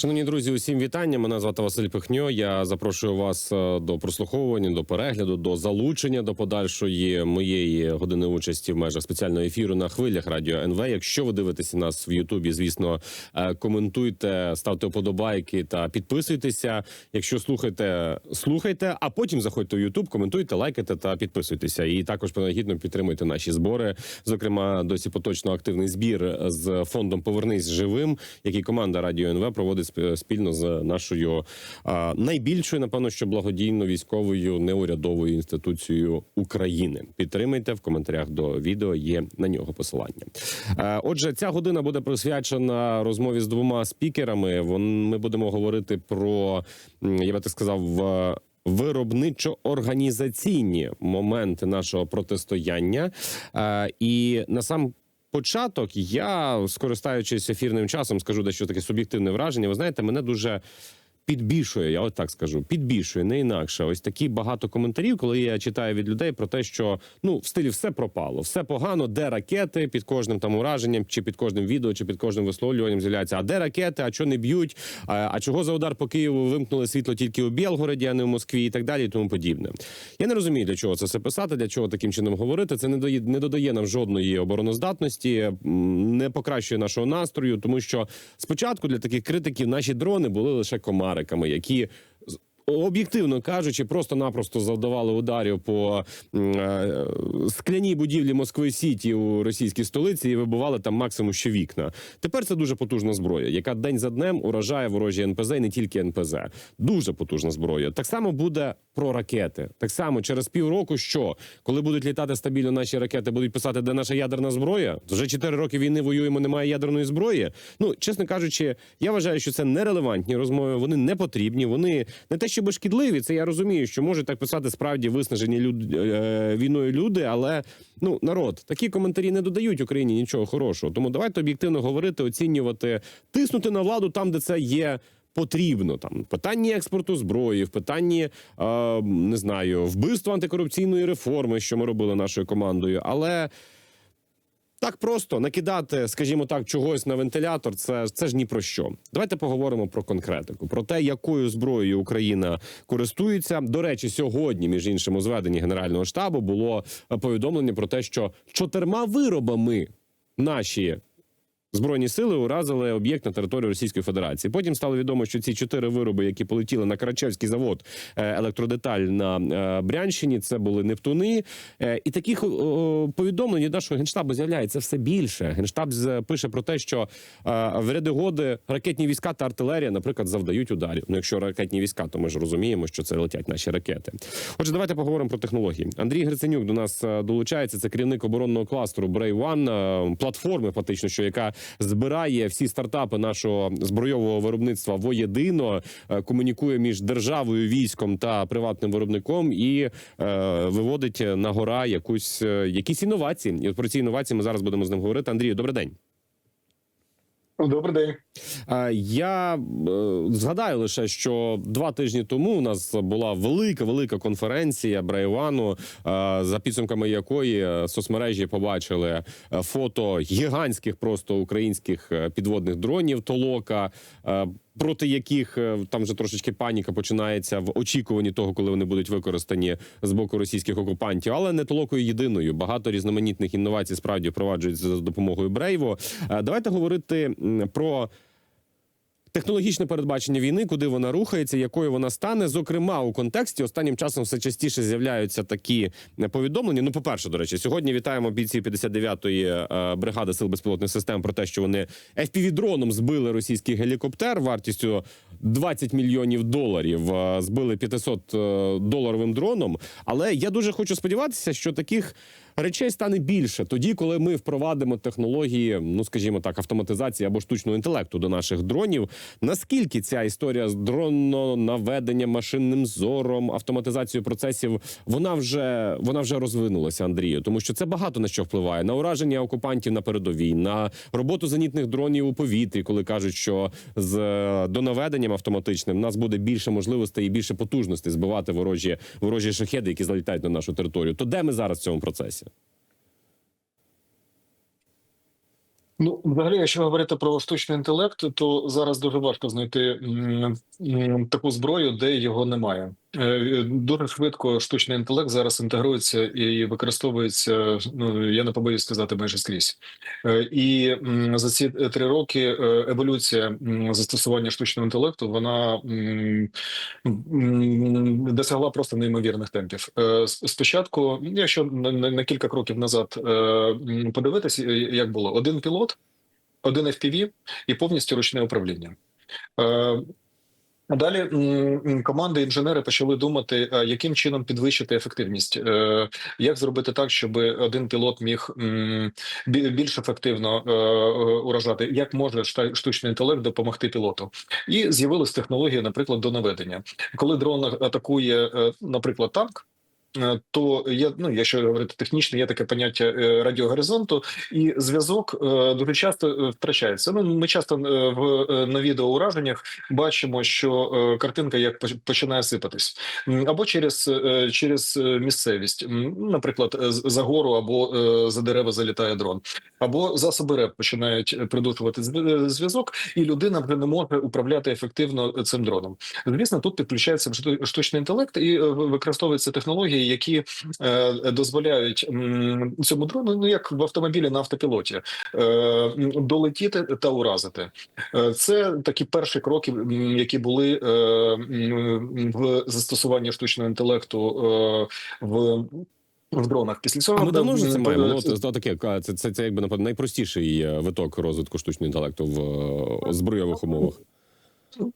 Шановні друзі, усім вітання. Мене звати Василь Пихньо. Я запрошую вас е, до прослуховування, до перегляду, до залучення до подальшої моєї години участі в межах спеціального ефіру на хвилях радіо НВ. Якщо ви дивитеся нас в Ютубі, звісно, е, коментуйте, ставте вподобайки та підписуйтеся. Якщо слухаєте, слухайте, а потім заходьте в Ютуб, коментуйте, лайкайте та підписуйтеся. І також принагідно підтримуйте наші збори. Зокрема, досі поточно активний збір з фондом Повернись живим, який команда Радіо НВ проводить спільно з нашою найбільшою, напевно, що благодійно військовою неурядовою інституцією України. Підтримайте в коментарях до відео. Є на нього посилання. Отже, ця година буде присвячена розмові з двома спікерами. Ми будемо говорити про я би так сказав. Виробничо-організаційні моменти нашого протистояння, і насам початок я, скористаючись ефірним часом, скажу дещо таке суб'єктивне враження. Ви знаєте, мене дуже. Підбільшує, я от так скажу, підбільшує не інакше. Ось такі багато коментарів, коли я читаю від людей про те, що ну в стилі все пропало, все погано, де ракети під кожним там ураженням, чи під кожним відео, чи під кожним висловлюванням з'являються. А де ракети? А чого не б'ють? А, а чого за удар по Києву вимкнули світло тільки у Білгороді, а не в Москві, і так далі, і тому подібне. Я не розумію, для чого це все писати, для чого таким чином говорити. Це не дає не додає нам жодної обороноздатності, не покращує нашого настрою, тому що спочатку для таких критиків наші дрони були лише комариками, які Об'єктивно кажучи, просто-напросто завдавали ударів по е, скляній будівлі Москви Сіті у російській столиці і вибивали там максимум що вікна. Тепер це дуже потужна зброя, яка день за днем уражає ворожі НПЗ і не тільки НПЗ. Дуже потужна зброя. Так само буде про ракети. Так само через півроку, що коли будуть літати стабільно наші ракети, будуть писати, де наша ядерна зброя. Вже 4 роки війни воюємо, немає ядерної зброї. Ну чесно кажучи, я вважаю, що це нерелевантні розмови. Вони не потрібні. Вони не те, щоб шкідливі. Це я розумію, що можуть так писати справді виснажені люд, е, війною люди, але ну народ такі коментарі не додають Україні нічого хорошого. Тому давайте об'єктивно говорити, оцінювати, тиснути на владу там, де це є. Потрібно там в питанні експорту зброї, в питанні е, не знаю, вбивства антикорупційної реформи, що ми робили нашою командою, але так просто накидати, скажімо так, чогось на вентилятор, це, це ж ні про що. Давайте поговоримо про конкретику, про те, якою зброєю Україна користується. До речі, сьогодні, між іншим, у зведенні Генерального штабу було повідомлення про те, що чотирма виробами наші. Збройні сили уразили об'єкт на території Російської Федерації. Потім стало відомо, що ці чотири вироби, які полетіли на Карачевський завод е, електродеталь на е, Брянщині, це були Нептуни. Е, І таких повідомлень від нашого генштабу з'являється все більше. Генштаб пише про те, що в ряди годи ракетні війська та артилерія, наприклад, завдають ударів. Ну, якщо ракетні війська, то ми ж розуміємо, що це летять наші ракети. Отже, давайте поговоримо про технології. Андрій Гриценюк до нас долучається. Це керівник оборонного кластеру Brave платформи, фактично, що яка збирає всі стартапи нашого збройового виробництва воєдино, е, комунікує між державою, військом та приватним виробником і е, виводить на гора якусь е, якісь інновації. І от про ці інновації ми зараз будемо з ним говорити. Андрію, добрий день. Добрий день. Я е, згадаю лише, що два тижні тому у нас була велика велика конференція Брайвану, е, за підсумками якої е, соцмережі побачили фото гігантських просто українських підводних дронів Толока. Проти яких е, там вже трошечки паніка починається в очікуванні того, коли вони будуть використані з боку російських окупантів, але не толокою єдиною. Багато різноманітних інновацій справді впроваджують за допомогою Брейво. Е, Давайте говорити про Технологічне передбачення війни, куди вона рухається, якою вона стане. Зокрема, у контексті останнім часом все частіше з'являються такі е, повідомлення. Ну, по-перше, до речі, сьогодні вітаємо бійців 59-ї е, бригади сил безпілотних систем про те, що вони FPV-дроном збили російський гелікоптер вартістю 20 мільйонів доларів. е, Збили 500 е, доларовим дроном. Але я дуже хочу сподіватися, що таких речей стане більше тоді, коли ми впровадимо технології, ну скажімо так, автоматизації або штучного інтелекту до наших дронів. Наскільки ця історія з дрононаведенням, машинним зором, автоматизацією процесів, вона вже вона вже розвинулася, Андрію, тому що це багато на що впливає на ураження окупантів на передовій, на роботу зенітних дронів у повітрі, коли кажуть, що з е, донаведенням автоматичним в нас буде більше можливостей і більше потужностей збивати ворожі ворожі шахеди, які залітають на нашу територію. То де ми зараз в цьому процесі? Ну, взагалі, якщо говорити про штучний інтелект, то зараз дуже важко знайти м, м, таку зброю, де його немає. Е, Дуже швидко штучний інтелект зараз інтегрується і використовується. Ну я не побоюсь сказати майже скрізь. Е, І за ці три роки е, еволюція застосування штучного інтелекту вона досягла просто неймовірних темпів. Спочатку, якщо на, кілька кроків назад подивитися, як було один пілот, один FPV і повністю ручне управління. Е, Далі команди інженери почали думати, яким чином підвищити ефективність, Е, як зробити так, щоб один пілот міг більш ефективно е, е, уражати, як може штучний інтелект допомогти пілоту. І з'явились технології, наприклад, до наведення. Коли дрон атакує, е, наприклад, танк. Е, То є, ну якщо говорити технічно, є таке поняття е, радіогоризонту, і зв'язок е, дуже часто втрачається. Ну ми часто в на відеоураженнях бачимо, що картинка як поч- починає сипатись, або через, через місцевість, наприклад, за гору або за дерева залітає дрон, або засоби РЕП починають придушувати зв'язок, і людина вже не може управляти ефективно цим дроном. Звісно, тут підключається шту- штучний інтелект і е, ви- використовуються технології, які е, дозволяють м, цьому дрону, ну як в автомобілі на автопілоті, е, долетіти та уразити. Е, Це такі перші кроки, які були е, в застосуванні штучного інтелекту е, в. В дронах після цього А ми давно вже це маємо. Ну, це, це таке це, це, це якби напевно найпростіший виток розвитку штучного інтелекту в е, збройових умовах.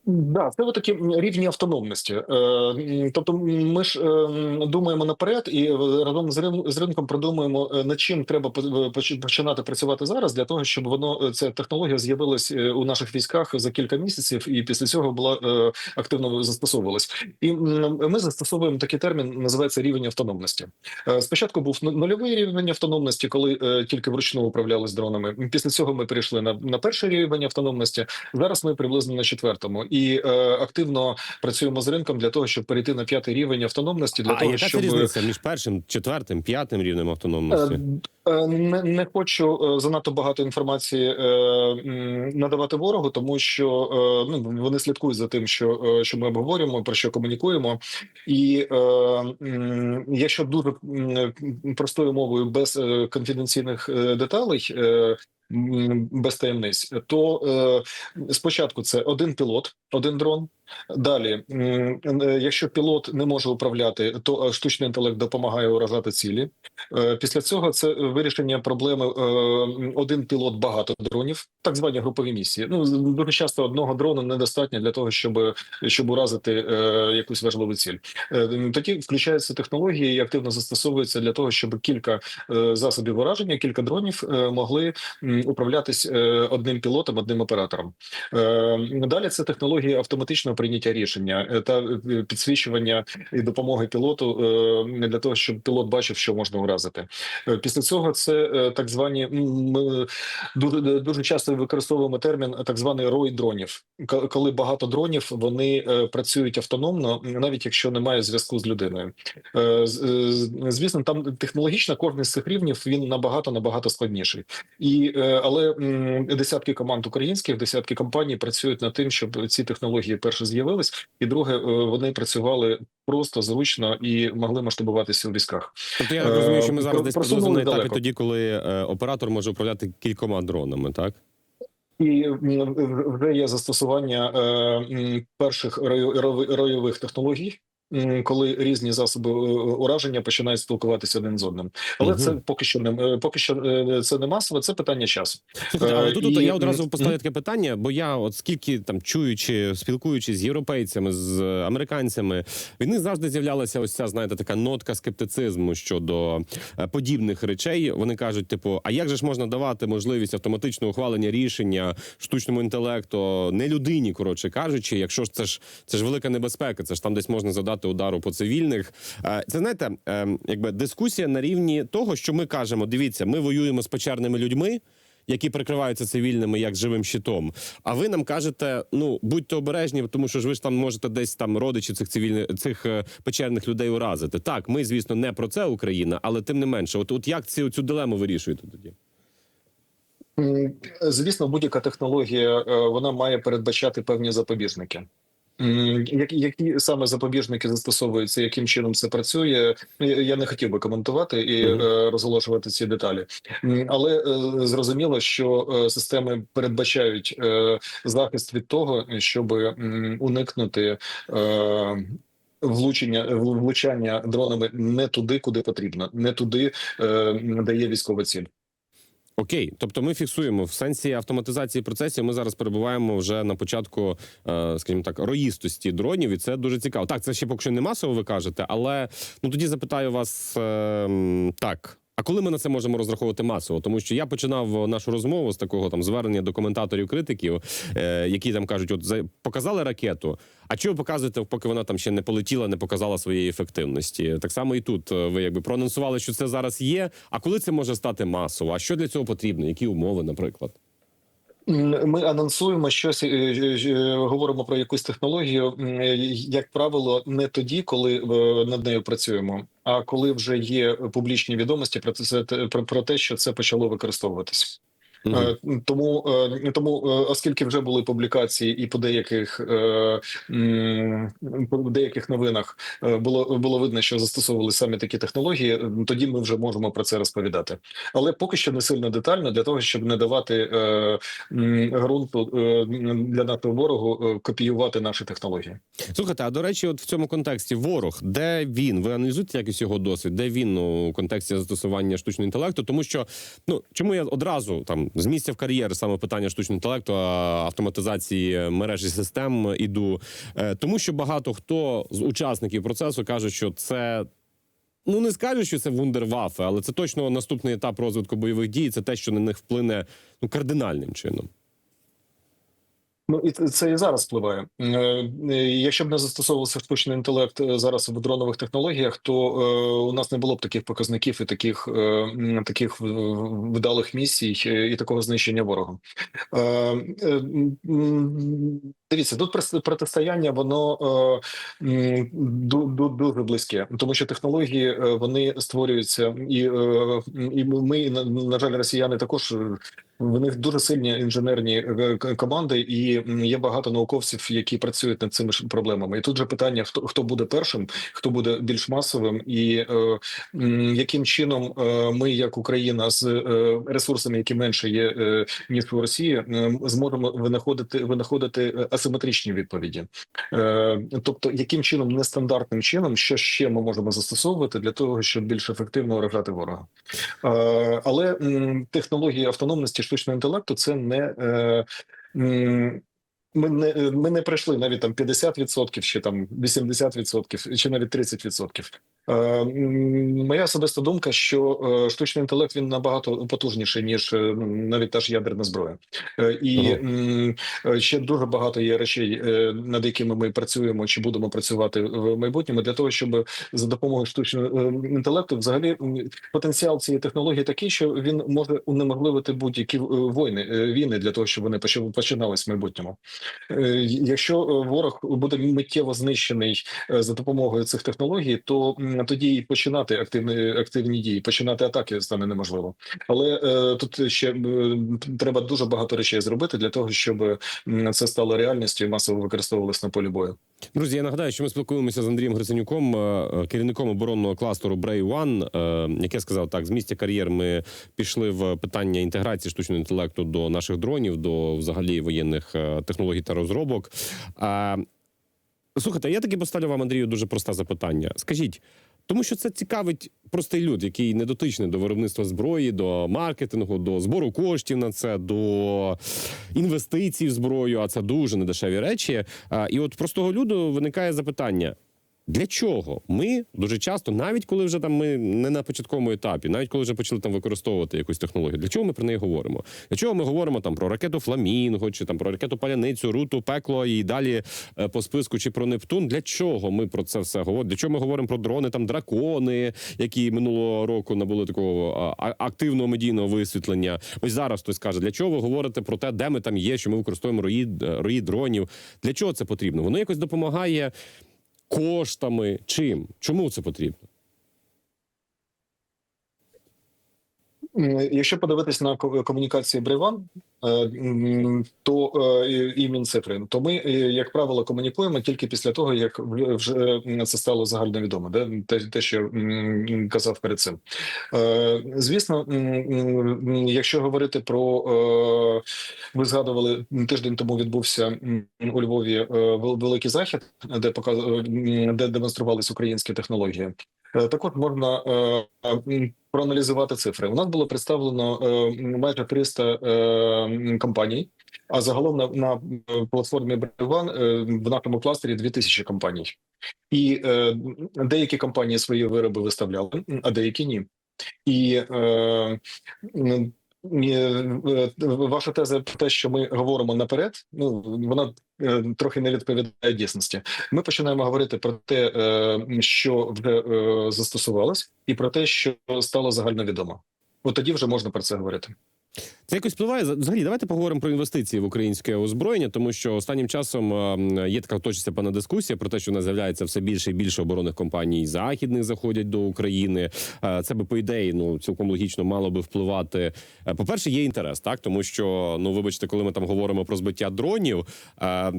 Да, це такі рівні автономності. Е, Тобто, ми ж е, думаємо наперед і разом з ринком продумуємо, е, над чим треба починати працювати зараз для того, щоб воно е, ця технологія з'явилась е, у наших військах за кілька місяців, і після цього була е, активно застосовувалась. І ми застосовуємо такий термін, називається рівень автономності. Е, Спочатку був ну- нульовий рівень автономності, коли е, тільки вручну управляли з дронами. Після цього ми перейшли на, на перший рівень автономності. Зараз ми приблизно на четвертому і е, активно працюємо з ринком для того, щоб перейти на п'ятий рівень автономності. Для а того, яка щоб різниця між першим, четвертим, п'ятим рівнем автономності? Е, е, Не, не хочу е, занадто багато інформації е, надавати ворогу, тому що е, ну вони слідкують за тим, що, е, що ми обговорюємо, про що комунікуємо, і е, м, якщо дуже простою мовою без е, конфіденційних е, деталей. е, Без таємниць, то е, спочатку це один пілот, один дрон. Далі, е, якщо пілот не може управляти, то е, штучний інтелект допомагає уражати цілі. Після цього це вирішення проблеми один пілот, багато дронів, так звані групові місії. Ну дуже часто одного дрона недостатньо для того, щоб щоб уразити якусь важливу ціль. Тоді включаються технології і активно застосовуються для того, щоб кілька засобів ураження, кілька дронів могли управлятись е, одним пілотом, одним оператором. Е, Далі це технології автоматичного прийняття рішення е, та підсвічування і допомоги пілоту для того, щоб пілот бачив, що можна уразити. Після цього це так звані ми дуже дуже часто використовуємо термін так званий рой дронів. Коли багато дронів вони працюють автономно, навіть якщо немає зв'язку з людиною. Звісно, там технологічно кожен з цих рівнів він набагато набагато складніший. І але десятки команд українських, десятки компаній працюють над тим, щоб ці технології перше з'явились, і друге, е, вони працювали просто зручно і могли масштабуватися у військах. Тобто я Е, розумію, що ми зараз десь приблизно на етапі далеко. тоді, коли е, оператор може управляти кількома дронами, так? І вже є застосування е, перших ройових технологій. Коли різні засоби е, ураження починають спілкуватися один з одним, але Мгм. це поки що не е, поки що е, це не масово, це питання часу. Слухайте, але тут, і- тут я одразу поставлю таке питання, бо я, от скільки там чуючи, спілкуючись з європейцями, з американцями, них завжди з'являлася ось ця, знаєте, така нотка скептицизму щодо подібних речей. Вони кажуть, типу, а як же ж можна давати можливість автоматичного ухвалення рішення штучному інтелекту, не людині, коротше кажучи, якщо ж це ж це ж велика небезпека, це ж там десь можна завдати удару по цивільних. Е, Це знаєте, е, якби дискусія на рівні того, що ми кажемо: дивіться, ми воюємо з печерними людьми які прикриваються цивільними як живим щитом. А ви нам кажете: ну будьте обережні, тому що ж ви ж там можете десь там родичі цих цивільних цих е, печерних людей уразити. Так, ми звісно не про це Україна, але тим не менше, от от як цю цю дилему вирішуєте тоді? Звісно, будь-яка технологія вона має передбачати певні запобіжники. Які, саме запобіжники застосовуються, яким чином це працює? Я я не хотів би коментувати і е, розголошувати ці деталі, але е, зрозуміло, що е, системи передбачають захист від того, щоб уникнути. Влучення влучання дронами не туди, куди потрібно, не туди, де є військова ціль. Окей, тобто ми фіксуємо в сенсі автоматизації процесів. Ми зараз перебуваємо вже на початку, е, скажімо так, роїстості дронів, і це дуже цікаво. Так, це ще поки що не масово, ви кажете, але ну тоді запитаю вас е, так. А коли ми на це можемо розраховувати масово? Тому що я починав нашу розмову з такого там звернення до коментаторів критиків, е, які там кажуть: от за- показали ракету. А чого показуєте, поки вона там ще не полетіла, не показала своєї ефективності? Так само і тут е, ви якби проанонсували, що це зараз є. А коли це може стати масово? А що для цього потрібно? Які умови, наприклад? Ми анонсуємо щось, е, е, е, говоримо про якусь технологію, як правило, не тоді, коли над нею працюємо, а коли вже є публічні відомості про про, про те, що це почало використовуватись. Е, Тому е, тому, е, оскільки вже були публікації, і по деяких по деяких новинах було було видно, що застосовували саме такі технології, тоді ми вже можемо про це розповідати. Але поки що не сильно детально для того, щоб не давати ґрунту для нашого ворогу копіювати наші технології. Слухайте, а до речі, от в цьому контексті ворог, де він? Ви аналізуєте якийсь його досвід? Де він у контексті застосування штучного інтелекту? Тому що ну чому я одразу там з місця в кар'єр саме питання штучного інтелекту, автоматизації автоматизації мережі систем іду, Е, тому що багато хто з учасників процесу кажуть, що це. Ну, не скажу, що це вундервафе, але це точно наступний етап розвитку бойових дій. Це те, що на них вплине ну кардинальним чином. Ну і це- і зараз впливає. Е, е, Якщо б не застосовувався штучний інтелект е, зараз в дронових технологіях, то у нас не було б таких показників і таких, таких вдалих місій і такого знищення ворога. Дивіться, тут протистояння воно е, дуже близьке, тому що технології е, вони створюються, і, е, і ми на, жаль, росіяни також. е, В них дуже сильні інженерні е, команди, і є багато науковців, які працюють над цими ж проблемами. І тут же питання: хто хто буде першим, хто буде більш масовим, і е, яким чином ми, як Україна, з ресурсами, які менше є ніж у Росії, зможемо винаходити винаходити асиметричні відповіді. Е, Тобто, яким чином нестандартним чином, що ще ми можемо застосовувати для того, щоб більш ефективно вражати ворога. Е, Але технології автономності штучного інтелекту це не. е, Ми не ми не пройшли навіть там 50% чи там 80% чи навіть 30%. Е, Моя особиста думка, що е, штучний інтелект він набагато потужніший ніж е, навіть та ж ядерна зброя, і Ага. ще дуже багато є речей, над якими ми працюємо чи будемо працювати в майбутньому для того, щоб за допомогою штучного інтелекту, взагалі, потенціал цієї технології такий, що він може унеможливити будь-які війни, війни для того, щоб вони починались в майбутньому. Якщо ворог буде миттєво знищений за допомогою цих технологій, то тоді і починати активні активні дії, починати атаки стане неможливо. Але е, тут ще е, треба дуже багато речей зробити для того, щоб це стало реальністю і масово використовувалось на полі бою. Друзі, я нагадаю, що ми спілкуємося з Андрієм Гриценюком, е, керівником оборонного кластеру Brave One, е, яке сказав так: з місця кар'єр ми пішли в питання інтеграції штучного інтелекту до наших дронів, до взагалі воєнних е, технологій та розробок. Слухайте, я таки поставлю вам, Андрію, дуже просте запитання. Скажіть, тому що це цікавить простий люд, який не дотичний до виробництва зброї, до маркетингу, до збору коштів на це, до інвестицій в зброю, а це дуже недешеві речі. І от простого люду виникає запитання. Для чого ми дуже часто, навіть коли вже там ми не на початковому етапі, навіть коли вже почали там використовувати якусь технологію, для чого ми про неї говоримо? Для чого ми говоримо там про ракету Фламінго, чи там про ракету Паляницю, Руту, Пекло і далі е, по списку, чи про Нептун? Для чого ми про це все говоримо? Для чого ми говоримо про дрони там дракони, які минулого року набули такого активного медійного висвітлення? Ось зараз хтось каже, для чого ви говорите про те, де ми там є, що ми використовуємо рої, рої дронів? Для чого це потрібно? Воно якось допомагає коштами. Чим? Чому це потрібно? Якщо подивитись на ко- комунікації Брейван, е, то е, і Мінцифри, то ми, е, як правило, комунікуємо тільки після того, як вже це стало загальновідомо, де те, що казав перед цим. Звісно, якщо говорити про ви згадували тиждень тому відбувся у Львові великий захід, де показ... де демонструвалися українські технології. Так от можна проаналізувати цифри. У нас було представлено е, майже 300 е, компаній, а загалом на, на е, платформі Бреван в нашому кластері 2000 компаній. І е, деякі компанії свої вироби виставляли, а деякі ні. І е, ваша теза про те, що ми говоримо наперед, ну вона е, трохи не відповідає дійсності. Ми починаємо говорити про те, е, що вже е, застосувалось, і про те, що стало загальновідомо. От тоді вже можна про це говорити. Це якось впливає взагалі. Давайте поговоримо про інвестиції в українське озброєння, тому що останнім часом є така точиться певна дискусія про те, що у нас з'являється все більше і більше оборонних компаній західних заходять до України. Це би по ідеї, ну цілком логічно мало би впливати. По перше, є інтерес, так тому що ну вибачте, коли ми там говоримо про збиття дронів,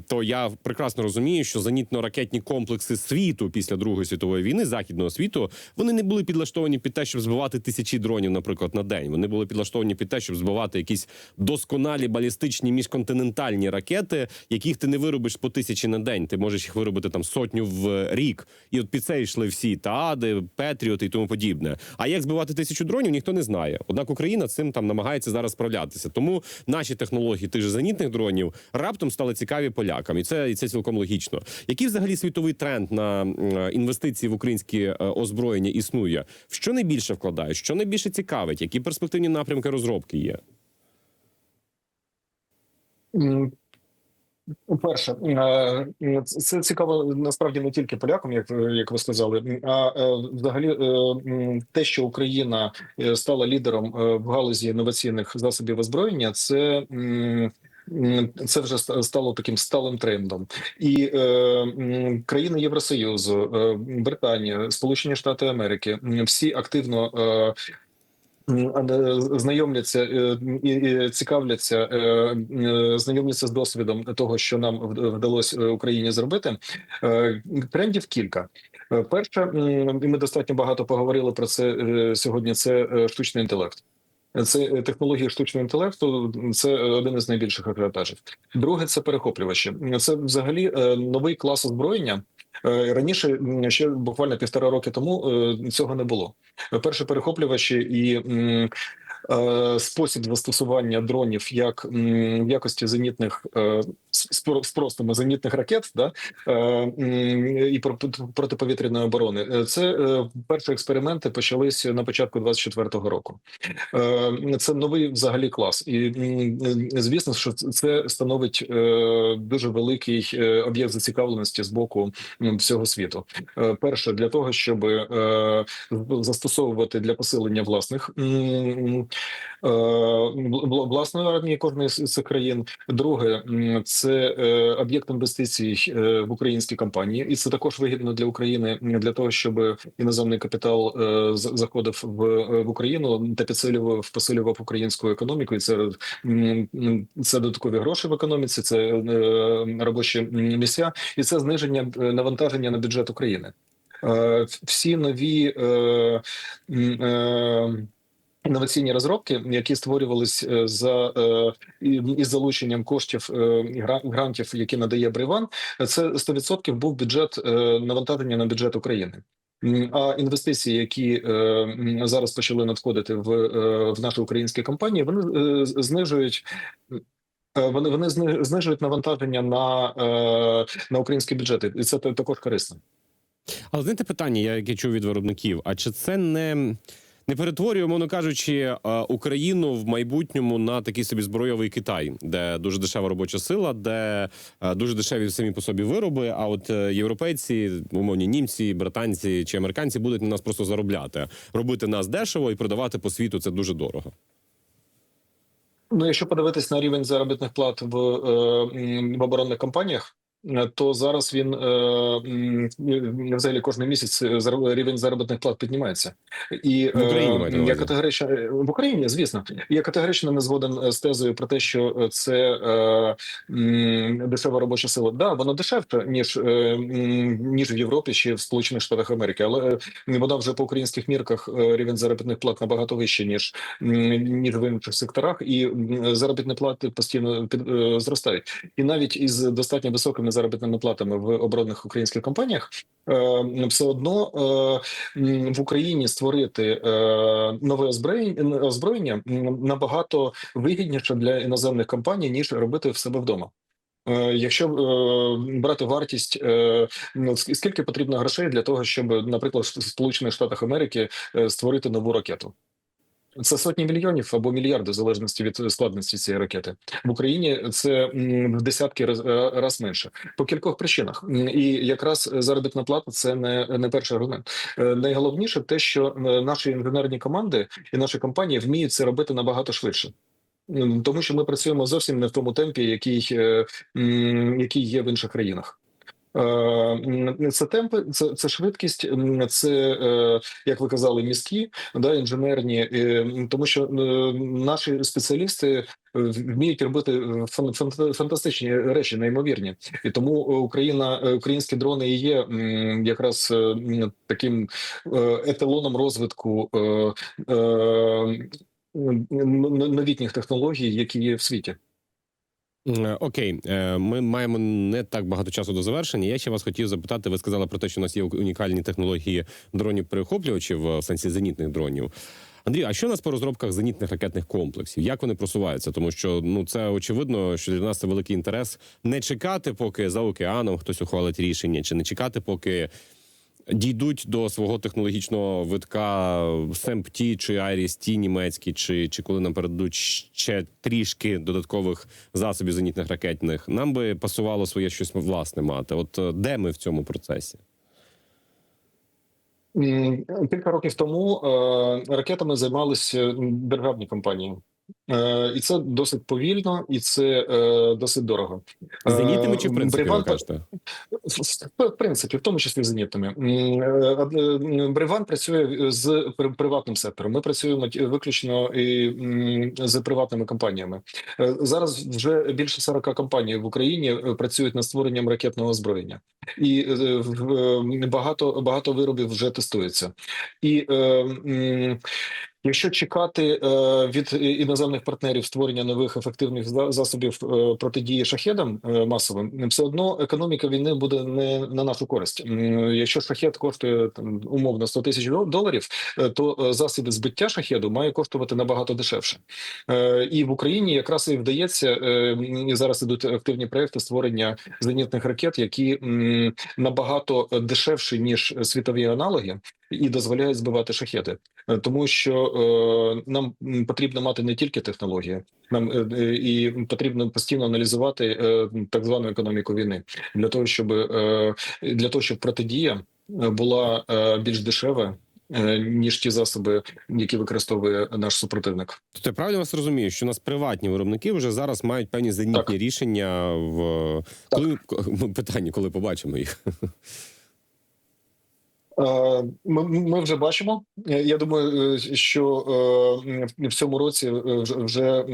то я прекрасно розумію, що зенітно-ракетні комплекси світу після Другої світової війни, західного світу, вони не були підлаштовані під те, щоб збивати тисячі дронів, наприклад, на день. Вони були підлаштовані під те, щоб збивати якісь досконалі балістичні міжконтинентальні ракети, яких ти не виробиш по тисячі на день. Ти можеш їх виробити там сотню в рік. І от під це йшли всі таади, Петріоти і тому подібне. А як збивати тисячу дронів, ніхто не знає. Однак Україна цим там намагається зараз справлятися. Тому наші технології тих же зенітних дронів раптом стали цікаві полякам, і це і це цілком логічно. Який взагалі світовий тренд на інвестиції в українські е, озброєння існує? В що найбільше вкладають? Що найбільше цікавить? Які перспективні напрямки розробки є? Перше, е, це цікаво насправді не тільки полякам, як ви- як ви сказали, а е, взагалі е, те, що Україна е, стала лідером е, в галузі інноваційних засобів озброєння, це це вже стало таким сталим трендом, і е, країни Євросоюзу, е, Британія, Сполучені Штати Америки всі активно. Е, Знайомляться е, і цікавляться, е, знайомляться з досвідом того, що нам вд- вдалося Україні зробити. Трендів кілька. Перше, і ми достатньо багато поговорили про це сьогодні. Це штучний інтелект. Це технології штучного інтелекту. Це один із найбільших ажіотажів. Друге, це перехоплювачі. Це взагалі новий клас озброєння. Е, Раніше ще буквально півтора роки тому е, цього не було. Перше перехоплювачі і спосіб застосування дронів як в якості зенітних е, з, простими зенітних ракет, да е, і про- протиповітряної оборони. Е, Це е, перші експерименти почалися на початку 24-го року. Е, Це новий взагалі клас, і звісно, що це- становить е, дуже великий е, об'єкт зацікавленості з боку всього світу. Е, Перше для того, щоб е, застосовувати для посилення власних е, власної армії кожної з цих країн. Друге, це е, об'єкт інвестицій е, в українські компанії, і це також вигідно для України для того, щоб іноземний капітал е, заходив в, е, Україну та підсилював посилював українську економіку. І це це додаткові гроші в економіці, це е, робочі місця, і це зниження е, навантаження на бюджет України. Е, Всі нові е, е, інноваційні розробки, які створювались е, за е, із залученням коштів е, грантів, які надає Бриван, це 100% був бюджет навантаження на бюджет України. А інвестиції, які зараз почали надходити в, е, в наші українські компанії, вони знижують. Вони вони знижують навантаження на, на українські бюджети, і це також корисно. Але знаєте питання, я яке чув від виробників: а чи це не, не перетворює, мовно кажучи, е, Україну в майбутньому на такий собі збройовий Китай, де дуже дешева робоча сила, де е, дуже дешеві самі по собі вироби. А от е, європейці, умовні німці, британці чи американці будуть на нас просто заробляти, робити нас дешево і продавати по світу це дуже дорого. Ну, якщо подивитись на рівень заробітних плат в, в оборонних компаніях, то зараз він е, взагалі кожен місяць е, рівень заробітних плат піднімається. І В Україні е, я категорично в Україні, звісно, я категорично не згоден з тезою про те, що це е, дешева робоча сила. Да, вона дешевша ніж, е, ніж в Європі чи в Сполучених Штатах Америки, але е, вона вже по українських мірках е, рівень заробітних плат набагато вищий ніж ніж в інших секторах, і заробітні плати постійно під е, зростають. І навіть із достатньо високими заробітними платами в оборонних українських компаніях е, все одно е, в Україні створити е, нове озброєння набагато вигідніше для іноземних компаній ніж робити в себе вдома. Якщо брати вартість, ну, скільки потрібно грошей для того, щоб, наприклад, в Сполучених Штатах Америки створити нову ракету? Це сотні мільйонів або мільярди, в залежності від складності цієї ракети в Україні. Це в десятки раз, е, раз менше по кількох причинах. І якраз заробітна плата це не, не перший аргумент. Е, Найголовніше те, що е, наші інженерні команди і наші компанії вміють це робити набагато швидше. Тому що ми працюємо зовсім не в тому темпі, який, який є в інших країнах. Е, Це темпи, це, це швидкість, це е, як ви казали, мізки, да, інженерні, тому що е, наші спеціалісти вміють робити фан- фан- фантастичні речі, неймовірні, і тому Україна, українські дрони і є якраз таким еталоном розвитку новітніх технологій, які є в світі. Е, Окей, Е, ми маємо не так багато часу до завершення. Я ще вас хотів запитати. Ви сказали про те, що у нас є унікальні технології дронів перехоплювачів е, в сенсі зенітних дронів. Андрій, а що у нас по розробках зенітних ракетних комплексів? Як вони просуваються? Тому що ну це очевидно, що для нас це великий інтерес не чекати, поки за океаном хтось ухвалить рішення, чи не чекати, поки дійдуть до свого технологічного витка SEMP-T чи IRIS-T німецькі, чи, чи коли нам передадуть ще трішки додаткових засобів зенітних ракетних, нам би пасувало своє щось власне мати. От е, де ми в цьому процесі? Кілька років тому е, ракетами займалися державні компанії. Е, і це досить повільно, і це е, досить дорого. Е, Зенітними чи в принципі ви кажете? В в принципі, в тому числі зенітними. М, е, е, Брейван працює з приватним сектором. Ми працюємо виключно і з приватними компаніями. Е, Зараз вже більше 40 компаній в Україні е, працюють над створенням ракетного озброєння, і е, е, багато багато виробів вже тестується. І е, Якщо чекати е, від іноземних партнерів створення нових ефективних за- засобів е, протидії шахедам е, масовим, все одно економіка війни буде не на нашу користь. Якщо шахет коштує там умовно 100 тисяч доларів, то засоби збиття шахеду має коштувати набагато дешевше. І в Україні якраз і вдається зараз ідуть активні проекти створення зенітних ракет, які набагато дешевші ніж світові аналоги, і дозволяють збивати шахеди. Е, тому що е, нам потрібно мати не тільки технології, нам е, е, і потрібно постійно аналізувати е, так звану економіку війни для того, щоб е, для того, щоб протидія була е, більш дешева. е, Ніж ті засоби, які використовує наш супротивник, Тобто я правильно вас розумію, що у нас приватні виробники вже зараз мають певні зенітні Так. рішення в коли питання, коли побачимо їх. Е, Ми, ми вже бачимо. Е, Я думаю, е, що в цьому році вже-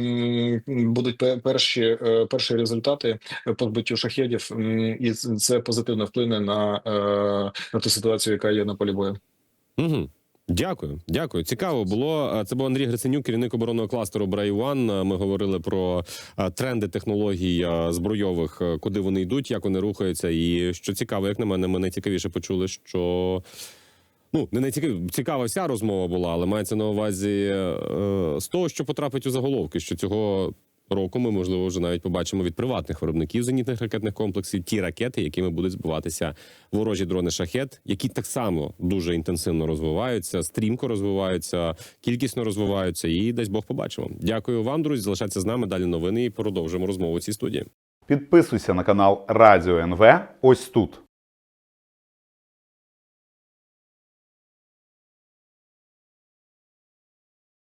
будуть пе- перші перші результати по збиттю шахедів, і це- позитивно вплине на, на ту ситуацію, яка є на полі бою. Угу. Дякую, дякую. Цікаво було. Це був Андрій Гриценюк, керівник оборонного кластеру Брайван. Ми говорили про тренди технологій збройових, куди вони йдуть, як вони рухаються. І що цікаво, як на мене, ми найцікавіше почули, що. Ну, не найцікаві цікава вся розмова була, але мається на увазі е, з того, що потрапить у заголовки, що цього року ми, можливо, вже навіть побачимо від приватних виробників зенітних ракетних комплексів ті ракети, якими будуть збиватися ворожі дрони шахет, які так само дуже інтенсивно розвиваються, стрімко розвиваються, кількісно розвиваються. І дасть Бог побачимо. Дякую вам, друзі. Залишайтеся з нами. Далі новини і продовжимо розмову у цій студії. Підписуйся на канал Радіо НВ ось тут.